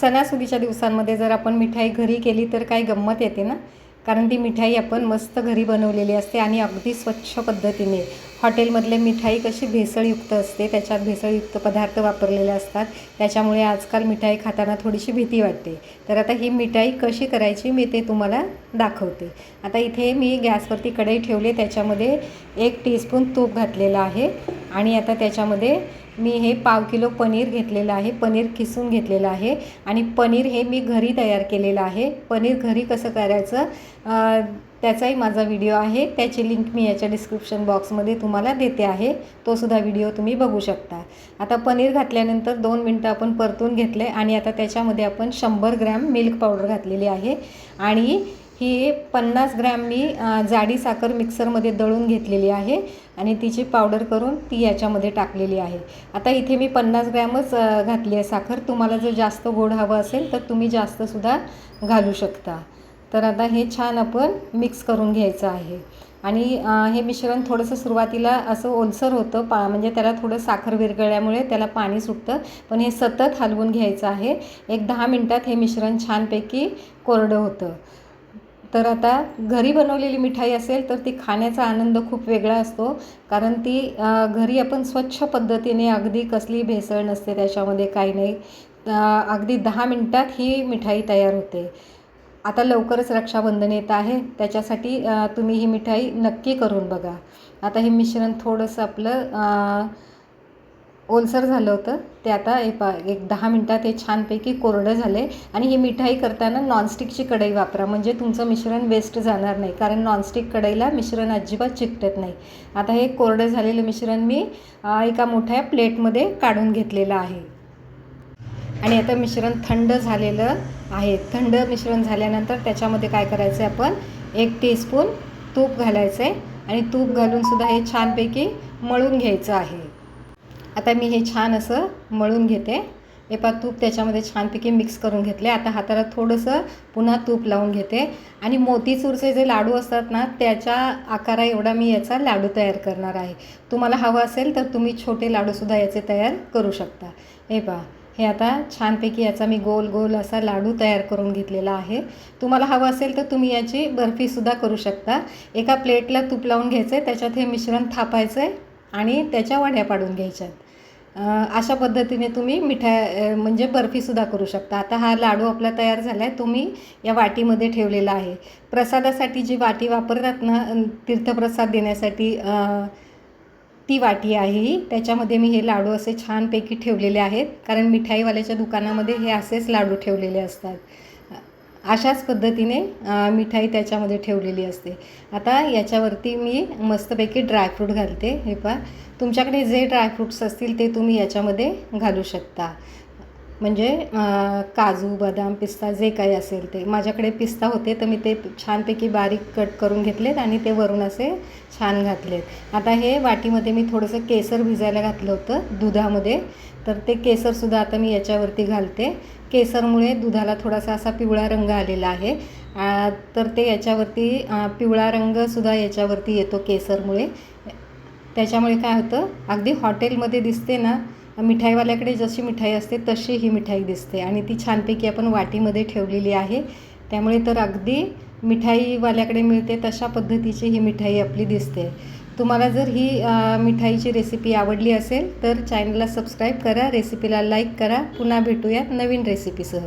सणासुदीच्या दिवसांमध्ये जर आपण मिठाई घरी केली तर काही गंमत येते ना? कारण ती मिठाई आपण मस्त घरी बनवलेली असते आणि अगदी स्वच्छ पद्धतीने. हॉटेलमधले मिठाई कशी भेसळयुक्त असते त्याच्यात भेसळयुक्त पदार्थ वापरलेले असतात. त्याच्यामुळे आजकाल मिठाई खाताना थोडीशी भीती वाटते. तर आता ही मिठाई कशी करायची मी ते तुम्हाला दाखवते. आता इथे मी गॅसवरती कढई ठेवली त्याच्यामध्ये एक टीस्पून तूप घातलेलं आहे. आणि आता त्याच्यामध्ये मी हे पाव किलो पनीर घेतलेलं आहे पनीर किसून घेतलेलं आहे आणि पनीर हे मी घरी तयार केलेलं आहे. पनीर घरी कसं करायचं त्याचाही माझा व्हिडिओ आहे. त्याची लिंक मी याच्या डिस्क्रिप्शन बॉक्समध्ये तुम्हाला देते आहे. तोसुद्धा व्हिडिओ तुम्ही बघू शकता. आता पनीर घातल्यानंतर दोन मिनटं आपण परतून घेतले आणि आता त्याच्यामध्ये आपण शंभर ग्रॅम मिल्क पावडर घातलेली आहे. आणि ही पन्नास ग्रॅम मी जाडी साखर मिक्सरमध्ये दळून घेतलेली आहे आणि तिची पावडर करून ती याच्यामध्ये टाकलेली आहे. आता इथे मी पन्नास ग्रॅमच घातली आहे साखर. तुम्हाला जर जास्त गोड हवं असेल तर तुम्ही जास्तसुद्धा घालू शकता. तर आता हे छान आपण मिक्स करून घ्यायचं आहे. आणि हे मिश्रण थोडंसं सुरुवातीला असं ओलसर होतं पा म्हणजे त्याला थोडं साखर विरघळल्यामुळे त्याला पाणी सुटतं. पण हे सतत हलवून घ्यायचं आहे. एक दहा मिनटात हे मिश्रण छानपैकी कोरडं होतं. तर आता घरी बनवलेली मिठाई असेल तर ती खाण्याचा आनंद खूप वेगळा असतो. कारण ती घरी आपण स्वच्छ पद्धतीने अगदी कसली भेसळ नसते त्याच्यामध्ये काही नाही. अगदी दहा मिनटात ही मिठाई तयार होते. आता लवकरच रक्षाबंधन येत आहे. त्याच्यासाठी तुम्ही ही मिठाई नक्की करून बघा. आता हे मिश्रण थोडंसं आपलं ओलसर झालं होतं. ते आता हे एक दहा मिनटात हे छानपैकी कोरडं झालं आहे आणि ही मिठाई करताना नॉनस्टिकची कढई वापरा. म्हणजे तुमचं मिश्रण वेस्ट जाणार नाही. कारण नॉनस्टिक कढईला मिश्रण अजिबात चिकटत नाही. आता हे कोरडं झालेलं मिश्रण मी एका मोठ्या प्लेटमध्ये काढून घेतलेलं आहे. आणि आता मिश्रण थंड झालेलं आहे. थंड मिश्रण झाल्यानंतर त्याच्यामध्ये काय करायचं आहे आपण? एक टीस्पून तूप घालायचं आहे आणि तूप घालूनसुद्धा हे छानपैकी मळून घ्यायचं आहे. आता मी हे छान असं मळून घेते. हे पा तूप त्याच्यामध्ये छानपैकी मिक्स करून घेतले. आता हाताला थोडंसं पुन्हा तूप लावून घेते. आणि मोतीचूरचे जे लाडू असतात ना त्याच्या आकारा एवढा मी याचा लाडू तयार करणार आहे. तुम्हाला हवं असेल तर तुम्ही छोटे लाडूसुद्धा याचे तयार करू शकता. हे पहा हे आता छानपैकी याचा मी गोल गोल असा लाडू तयार करून घेतलेला आहे. तुम्हाला हवं असेल तर तुम्ही याची बर्फीसुद्धा करू शकता. एका प्लेटला तूप लावून घ्यायचं आहे त्याच्यात हे मिश्रण थापायचं आहे आणि त्याच्या वड्या पाडून घ्यायच्यात. अशा पद्धतीने तुम्ही मिठाई म्हणजे बर्फीसुद्धा करू शकता. आता हा लाडू आपला तयार झाला आहे तो मी या वाटीमध्ये ठेवलेला आहे. प्रसादासाठी जी वाटी वापरतात ना तीर्थप्रसाद देण्यासाठी ती वाटी आहे ही. त्याच्यामध्ये मी हे लाडू असे छानपैकी ठेवलेले आहेत. कारण मिठाईवाल्याच्या दुकानामध्ये हे असेच लाडू ठेवलेले असतात. अशाच पद्धतीने मिठाई त्याच्यामध्ये ठेवलेली असते. आता याच्यावरती मी मस्तपैकी ड्रायफ्रूट घालते. हे पहा. तुमच्याकडे जे ड्रायफ्रूट्स असतील ते तुम्ही याच्यामध्ये घालू शकता. म्हणजे काजू बदाम पिस्ता जे काही असेल ते. माझ्याकडे पिस्ता होते तर मी ते छानपैकी बारीक कट करून घेतलेत आणि ते वरून असे छान घातलेत. आता हे वाटीमध्ये मी थोडंसं केसर भिजायला घातलं होतं दुधामध्ये. तर ते केसरसुद्धा आता मी याच्यावरती घालते. केसरमुळे दुधाला थोडासा असा पिवळा रंग आलेला आहे. तर ते याच्यावरती पिवळा रंगसुद्धा याच्यावरती येतो केसरमुळे. त्याच्यामुळे काय होतं अगदी हॉटेलमध्ये दिसते ना मिठाईवाल्याकडे जशी मिठाई असते तशी ही मिठाई दिसते. आणि ती छानपैकी आपण वाटीमध्ये ठेवलेली आहे. त्यामुळे तर अगदी मिठाईवाल्याकडे मिळते तशा पद्धतीची ही मिठाई आपली दिसते. तुम्हाला जर ही मिठाईची रेसिपी आवडली असेल तर चॅनलला सबस्क्राईब करा रेसिपीला लाईक करा. पुन्हा भेटूयात नवीन रेसिपीसह